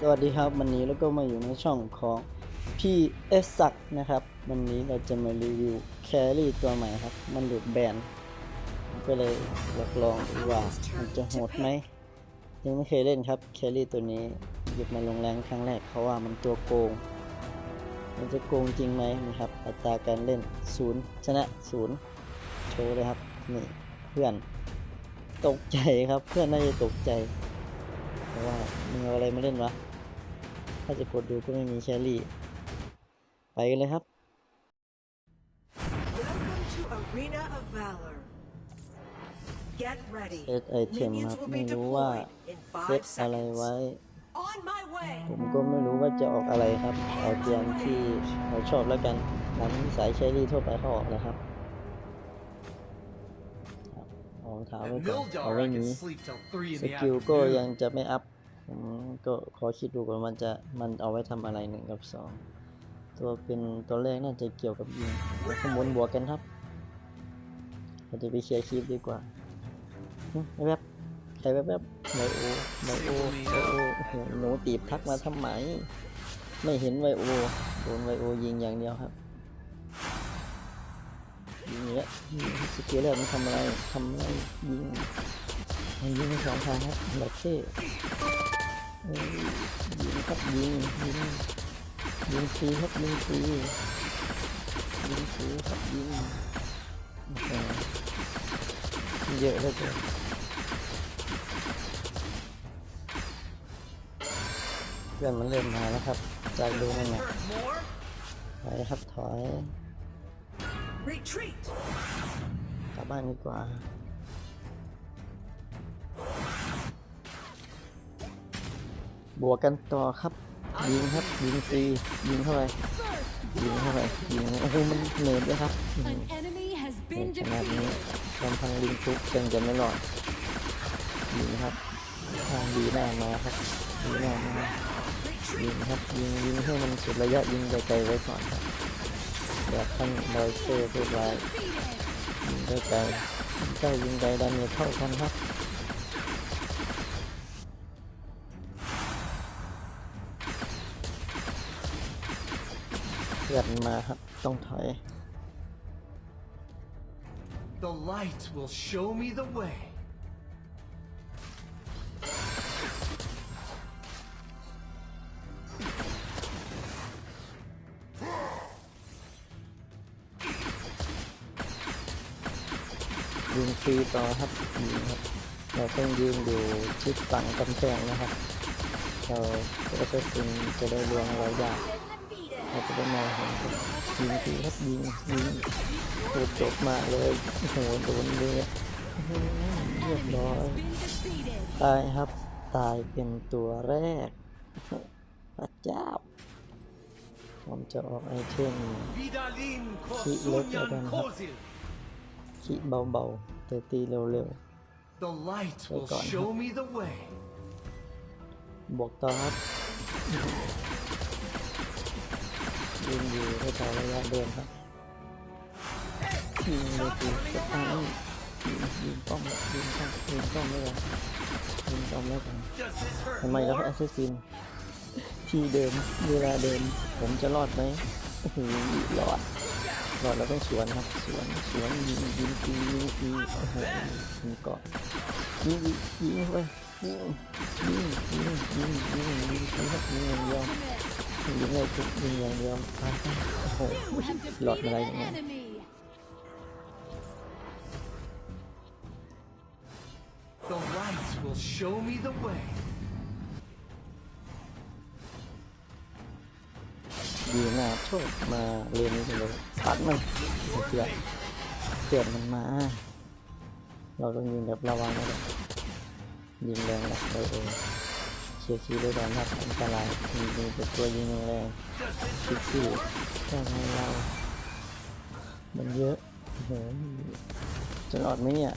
สวัสดีครับ วันนี้แล้วก็มาอยู่ในช่องของพี่เอสซักนะครับ วันนี้เราจะมารีวิวแครี่ตัวใหม่ครับ มันหลุดแบนก็เลยอยากลองดูว่ามันจะโหดไหมยังไม่เคยเล่นครับแครี่ตัวนี้หยิบมาลงแรงครั้งแรกเพราะว่ามันตัวโกง มันจะโกงจริงไหมนะครับ อัตราการเล่นศูนย์ชนะศูนย์โชว์เลยครับนี่เพื่อนตกใจครับเพื่อนน่าจะตกใจเพราะว่ามึงเอาอะไรมาเล่นวะ ถ้าจะกดดูก็ไม่มีแครี่ ไปกันเลยครับ Welcome to Arena of Valor. Get ready. เซตไอเทมครับ Minions will ไม่ be รู้ว่า deployed in เซต five อะไรไว้ seconds. On my way. ผมก็ไม่รู้ว่าจะออกอะไรครับ เอาเตรียมที่เราชอบแล้วกันนั้นสายแครี่ทั่วไปเขาออกนะครับครับเอารองเท้า At ไว้ก่อนเอา Mildar, ไว้ I นี้ can sleep till three in ส the กิลก็ยัง afternoon. จะไม่อัพผม ก็ขอคิดดูก่อนมันจะมันเอาไว้ทำอะไรหนึ่งกับสองตัวเป็นตัวแรกน่าจะเกี่ยวกับยิงขมวนบวกกันครับเราจะไปเคลียร์คลิปดีกว่าไอ้แวบใครแวบแวบไวโอไวโอไวโอโอหนูตีบทักมาทำไม ไม่เห็นไวโอโดนไวโอยิงอย่างเดียวครับยิงเยอะสกิลแรกมันทำอะไรทำอะไรยิงมันยิงสองทางครับแบบเท่ ยยิงครับยิงยิงยิงฟรีครับยิงฟรียิงฟรีครับยิงเยอะเลยเกินเพื่อนมันเริ่มมาแล้วครับ จากดูนั่นนะ Hurt more? ถอยครับถอยกลับบ้านดีกว่า บวกกันต่อครับ ยิงครับ ยิงฟรียิงเข้าไป ยิงเข้าไป ยิงโอ้โหมันเหนื่อยด้วยครับอืม An enemy has เหนื่อย been ขนาดนี้ defeated. ลำพังลิงทุกยังจะไม่รอดยิงครับทางดีหน้ามาครับดีหน้ามายิงครับ ยิงยิงให้มันสุดระยะยิงไกลๆไว้ก่อนครับแบบท่านลอยเซอร์พูดไว้ Defeated. ยิงไกลไกลยิงใกล้ยิงไกลดันเนี่ยเท่ากันครับ พื่อนมาครับต้องถอย The light will show me the way. ยิงฟรีต่อครับยิงครับ เราต้องยืนอยู่ชิดฝั่งกำแพงนะครับ เราก็จะสิงจะได้ลวงเรายาก เราจะได้มองเห็นครับยิงฟรีครับยิงยิงโคตรจบมากเลยโอ้โหโดนเลยอื้อหือเรียบร้อย Been defeated. ตายครับตายเป็นตัวแรกพระเจ้า ผมจะออกไอเทม Vidalin Keep looking Kosunyan at them. Kozil. ขี้เบาๆแต่ตีเร็ว The light Oh, will God. show me the way. ๆบวกต่อครับ ยิงอยู่ให้ต่อระยะเดินครับยิงเลยตีสตาร์ทยิงยิงป้อมยิงป้อมยิงป้อมไม่ได้ยิงป้อมแล้วกันทำไมแล้ว more? แอสซิสซินที่เดิมเวลาเดิมผมจะรอดไหมโอ้โหรอดรอดเราต้องสวนครับสวนสวนยิงยิงตียิงตีโอ้โหยิงเกาะยิงยิงไปยิงยิงยิงยิงยิงยิงตีครับยิงย่างเดียว ยิงเลยทุกยิงอย่างเดียวโอ้โหหลอดอะไรอย่างเงี้ยดีนะโชคมาเรียนนี้เลยปัดมันเพื่อนเพื่อนมันมา เราต้องยิงแบบระวังนะเลยยิงแรงหลักเลยเอ ชียร์คีด้วยกันครับอันตรายมีมีแต่ตัวยิงแรงคิด hurt ซี่แค่ไงเรา มันเยอะโอ้โหจะรอดไหมเนี่ย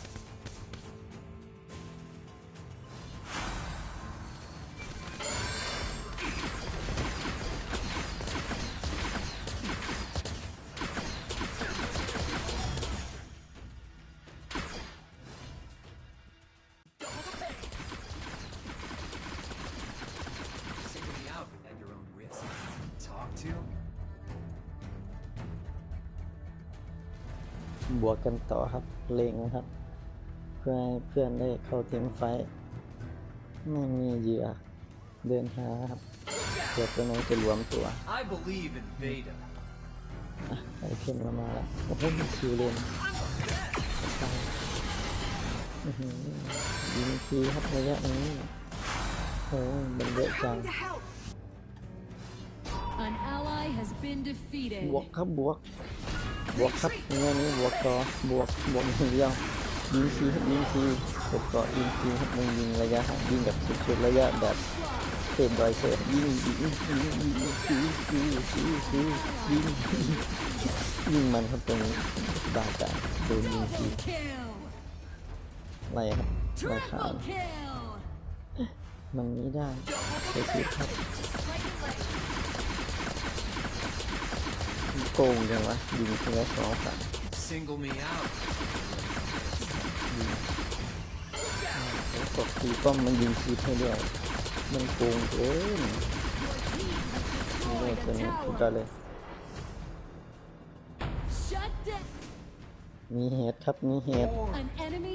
บวกกันต่อครับเลงนะครับ เพื่อให้เพื่อนได้เข้าทีมไฟท์ไม่มีเหยื่อเดินหาครับเผื่อตัวไหนจะรวมตัว I believe in Veda. อะไอเทมเรามาแล้วโอ้โหคิวเลนตายอื้อหือยิงทีครับระยะนี้โอ้ยมันเยอะจัง Coming to help. An ally has been defeated. บวกครับบวก บวกครับเงี้ยนี้บวกต่อบวกบวกอย่างเดียวยิงทีครับยิงทีกดเกาะยิงทีครับมึงยิงระยะยิงแบบสุดๆระยะแบบเต็มดอยเสดยิงยิงยิงยิงยิงยิงยิงยิงยิงยิงมันครับตรงนี้บาดาโดนยิงทีอะไรครับไราคาวมันนี้ได้ใช้ชีวิตครับ กงจังวะยิงทีละสองฝั่ง Single me out. กดตีป้อมมันยิงทีให้ด้วยมันโกงเกินโอ้ยตัวนี้สุดยอดเลยมีเหตุครับมีเหตุ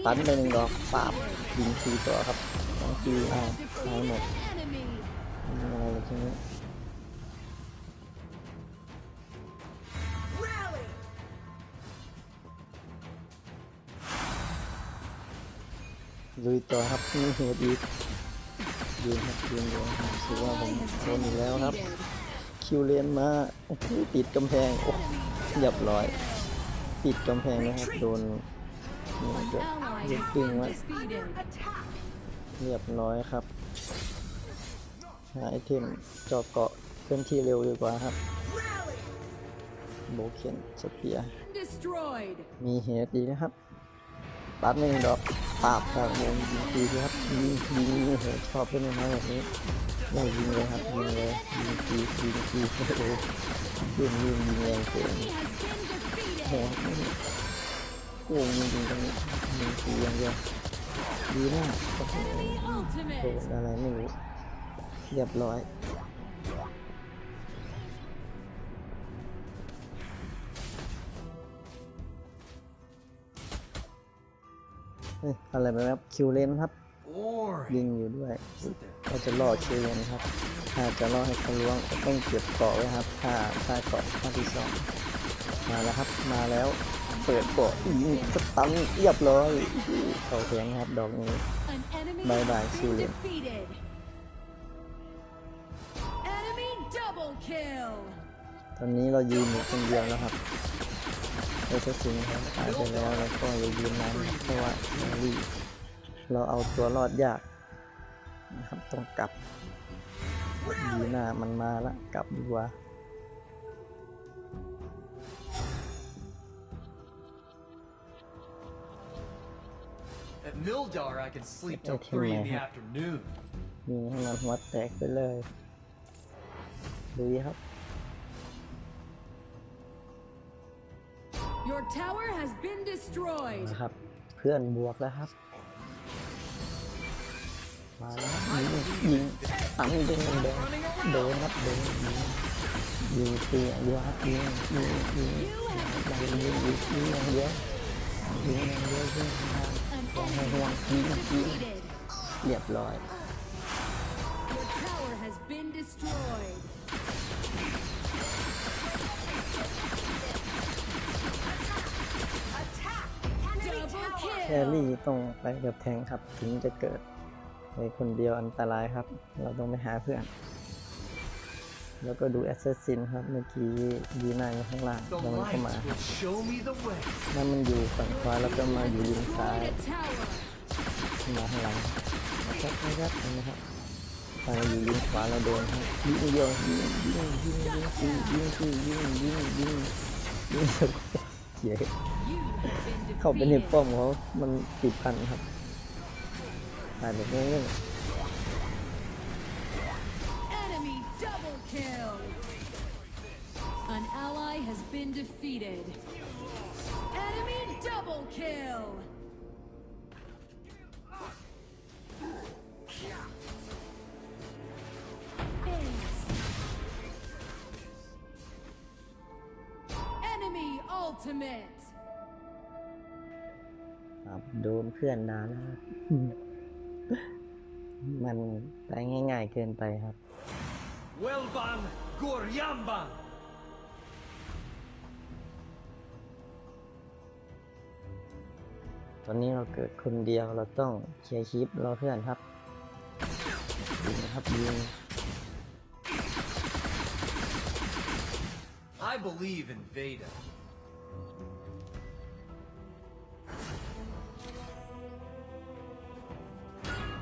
ตันไปหนึ่งดอกปาบยิงทีต่อครับสองทีอ้าหายหมดอะไรเลยทีนี้ ลุยต่อครับมีเหตุอีกยืนครับยืนอยู่รู้สึกว่าผมโดนอีกแล้วครับ คิวเลนมาโอ้โหติดกำแพงโอ้เรียบร้อย ติดกำแพงนะครับ โดนนี่ An ก็ ally ยก has ดึงไว้เรียบร้อยครับหาไอเทมจาะเกาะเคลื่อนที่เร็วดีกว่าครับโบเคนสเปียมีเหตุดีนะครับ ตัดหนึ่งดอกปาบทางวงยิงทีครับยิงยิงโอ้โหชอบเล่นไม้แบบนี้ได้ยิงเลยครับยิงเลยยิงทียิงทีโอ้โหยิงยิงยิงแรงเกินโอ้โหโกงจริงๆตรงนี้ยิงทีอย่างเดียวดีมากโอ้โหโดนอะไรไม่รู้เรียบร้อย ฮ้ยอะไรไปครับคิวเลนครับ Or ยิงอยู่ด้วยเราจะล่อคิวเลนครับ ถ้าจะล่อให้เขาล้วงก็ต้องเก็บเกาะไว้ครับถ้าถ้าเกาะข้าที่สองมาแล้วครับมาแล้วเปิดเกาะยิงสตันเรียบร้อยเขาแข็งครับดอกนี้ An enemy Bye bye, has see been you. defeated. Enemy double kill. ตอนนี้เรายืนอยู่คนเดียวแล้วครับเอเทสิงครับตายไปแล้วแล้วก็อย่ายืนนานเพราะว่าเรารีบเราเอาตัวรอดยากนะครับต้องกลับยีหน้ามันมาละกลับดีกว่า at Mildar, I can sleep till Okay, 3 in the man. afternoon. ยิงให้มันหัวแตกไปเลยดูดิครับ tower has been destroyed. นะครับ เพื่อนบวกแล้วครับ มาแล้วครับยิงยิงตั้งดึงเดินเดินครับเดินยิงยิงตีอย่างเดียวครับยิงยิงยิง You have ยิงยิงยิงยิงอย่างเดียวยิงอย่างเดียวยิงทาง an enemy has been defeated. เรียบร้อย Your tower has been destroyed. แครี่ต้องไปกับแทงครับ ถึงจะเกิดในคนเดียวอันตรายครับ เราต้องไปหาเพื่อน แล้วก็ดูแอสซัสซินครับ เมื่อกี้ยีนายอยู่ข้างล่าง The แล้วมันก็มานั่นมันอยู่ฝั่งขวาแล้วก็มาอยู่ริมซ้ายมาข้างหลังนะครับนะครับนะครับทางอยู่ริมขวาเราโดนครับยิงเดียวยิงยิงยิงยิงยิงยิงยิงยิงยิงยิงยิงเขีย You have been เขาไปใน defeated. ป้อมเขามันติดพันครับตายแบบนี้ Enemy โดนเพื่อนด่าแล้วครับ มันไปง่ายๆเกินไปครับ Welban Goryamban! ตอนนี้เราเกิดคนเดียวเราต้องเคลียร์คลิปเราเพื่อนครับยิงครับยิง I believe in Veda.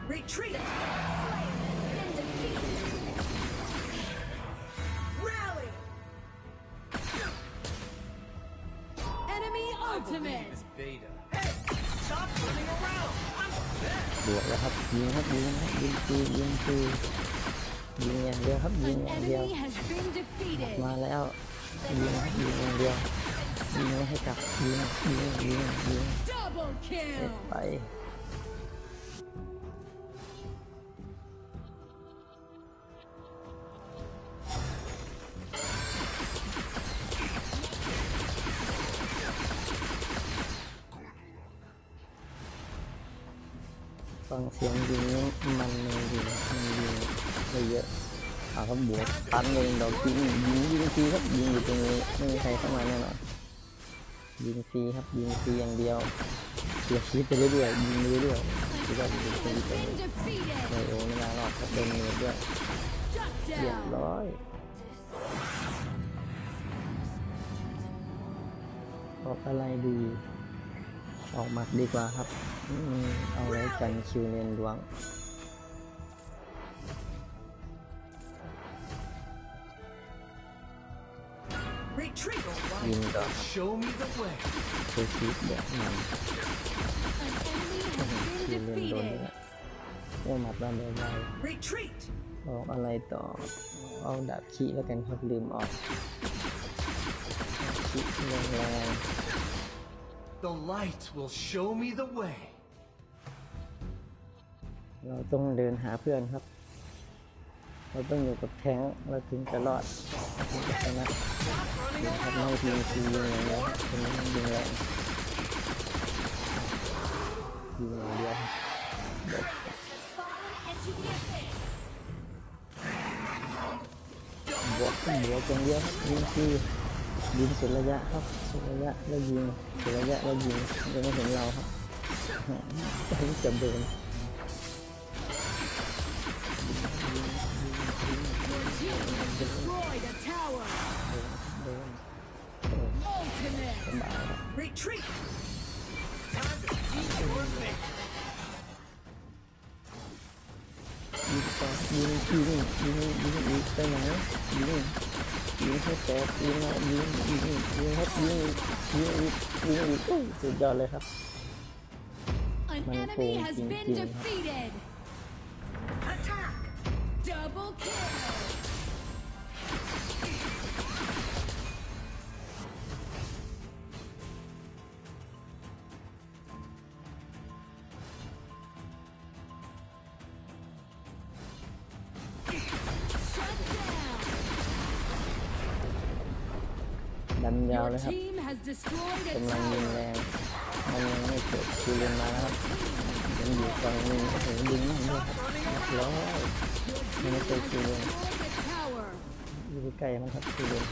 Retreat! Rally! Enemy I believe ultimate. in Veda. Hey, stop running around! I'm dead! บวกแล้วครับยิงครับยิงครับยิงตียิงตียิงอย่างเดียวครับยิง An อย่างเดียว enemy has been defeated. มาแล้วยิงครับยิงอย่างเดียวยิงไม่ให้กลับยิงยิงยิงยิง Double เอ็ kill. ดไป เสียงยิงนี่มันเลยยิงมันยิงได้เยอะเอาครับบวกตันเลยดอกยิงยิงยิงฟรีครับยิงอยู่ตรงนี้ไม่มีใครเข้ามาแน่นอนยิงฟรีครับยิงฟรีอย่างเดียวเสียชีวิตไปเรื่อยๆยิงเรื่อยๆคิดว่ายิงฟรีไปไม่โอ้ไม่น่ารอดครับโดนเมียด้วยเรียบร้อยออกอะไรดี ออกหมัดดีกว่าครับ เอาไว้กันคิวเนียนดวงยิงก่อน Show me the way. คือชีวิตแบบมันคิวเนียนโดนแล้วโอ้มัดบ้านใบ Retreat! ออกอะไรต่อ เอาดาบขี้แล้วกันครับลืมออกขี้แรง The light will show me the way. เราต้องเดินหาเพื่อนครับ เราต้องอยู่กับแท้งเราถึงจะรอดชนะทำให้ทีมทียิงอย่างเดียวครับทีมนี้ยิงแรงยิงอย่างเดียวครับบวกบวกอย่างเดียวครับยิงทียิงสุดระยะครับสุดระยะแล้วยิงสุดระยะแล้วยิงยังไม่เห็นเราครับต้อง ไปไหนยิงยิงให้แตกยิงนะยิงยิงยิงครับยิงยิงอีกยิงอีกโอ้ยสุดยอดเลยครับ An Mình enemy khôn has chinh been chinh hả? defeated. ยาวเลยครับกำลังยิงแรงมันยังไม่เกิดคือเรียนมาครับยังอยู่กลางนึงโอ้โหดึงนั่นด้วยครับร้วย Your Mình team sẽ has chịu luôn. destroyed a tower. อยู่ใกล้มันครับคือเรียน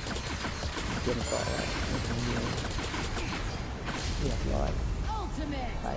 เตรียมต่อไว้ไม่ถึงยิงเรียบร้อยไป